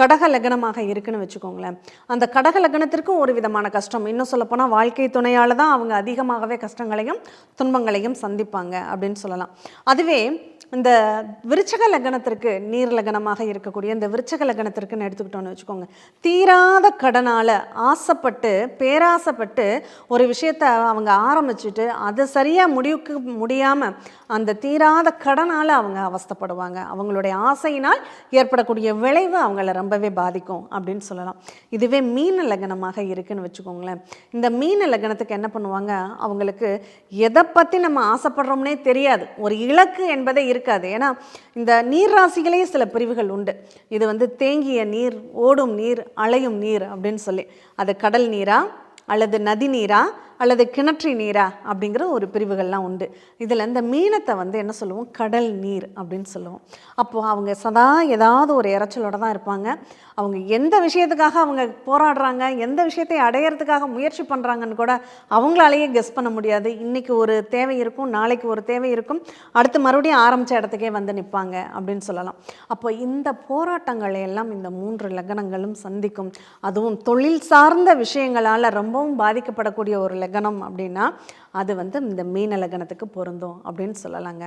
கடக லக்னமாக இருக்குன்னு வச்சுக்கோங்களேன். அந்த கடக லக்னத்திற்கும் ஒரு விதமான கஷ்டம். இன்னும் சொல்லப்போனால் வாழ்க்கை துணையால் தான் அவங்க அதிகமாகவே கஷ்டங்களையும் துன்பங்களையும் சந்திப்பாங்க அப்படின்னு சொல்லலாம். அதுவே இந்த விருச்சக லக்னத்திற்கு நீர் லக்னமாக இருக்கக்கூடிய இந்த விருச்சக லக்னத்திற்குன்னு எடுத்துக்கிட்டோம்னு வச்சுக்கோங்க. தீராத கடனால் ஆசைப்பட்டு பேராசைப்பட்டு ஒரு விஷயத்த அவங்க ஆரம்பிச்சுட்டு அதை சரியாக முடிவுக்கு முடியாமல் அந்த தீராத கடனால் அவங்க அவஸ்தப்படுவாங்க. அவங்களுடைய ஆசையினால் ஏற்படக்கூடிய விளைவு அவங்கள ரொம்பவே பாதிக்கும் அப்படின்னு சொல்லலாம். இதுவே மீன லக்னமாக இருக்குன்னு வச்சுக்கோங்களேன். இந்த மீன லக்னத்துக்கு என்ன பண்ணுவாங்க? அவங்களுக்கு எதை பற்றி நம்ம ஆசைப்படுறோம்னே தெரியாது. ஒரு இலக்கு என்பதை இருக்காது. ஏன்னா இந்த நீர் ராசிகளே சில பிரிவுகள் உண்டு. இது வந்து தேங்கிய நீர் ஓடும் நீர் அலையும் நீர் அப்படின்னு சொல்லி. அது கடல் நீரா அல்லது நதி நீரா அல்லது கிணற்று நீரா அப்படிங்கிற ஒரு பிரிவுகள்லாம் உண்டு. இதில் இந்த மீனத்தை வந்து என்ன சொல்லுவோம்? கடல் நீர் அப்படின்னு சொல்லுவோம். அப்போது அவங்க சதா ஏதாவது ஒரு இறைச்சலோடு தான் இருப்பாங்க. அவங்க எந்த விஷயத்துக்காக அவங்க போராடுறாங்க எந்த விஷயத்தை அடையிறதுக்காக முயற்சி பண்ணுறாங்கன்னு கூட அவங்களாலேயே கெஸ் பண்ண முடியாது. இன்றைக்கி ஒரு தேவை இருக்கும் நாளைக்கு ஒரு தேவை இருக்கும். அடுத்து மறுபடியும் ஆரம்பித்த இடத்துக்கே வந்து நிற்பாங்க அப்படின்னு சொல்லலாம். அப்போ இந்த போராட்டங்களை எல்லாம் இந்த மூன்று லக்னங்களும் சந்திக்கும். அதுவும் தொழில் சார்ந்த விஷயங்களால் ரொம்பவும் பாதிக்கப்படக்கூடிய ஒரு லக்னம் அப்படின்னா அது வந்து இந்த மீன லக்னத்துக்கு பொருந்தும் அப்படின்னு சொல்லலாங்க.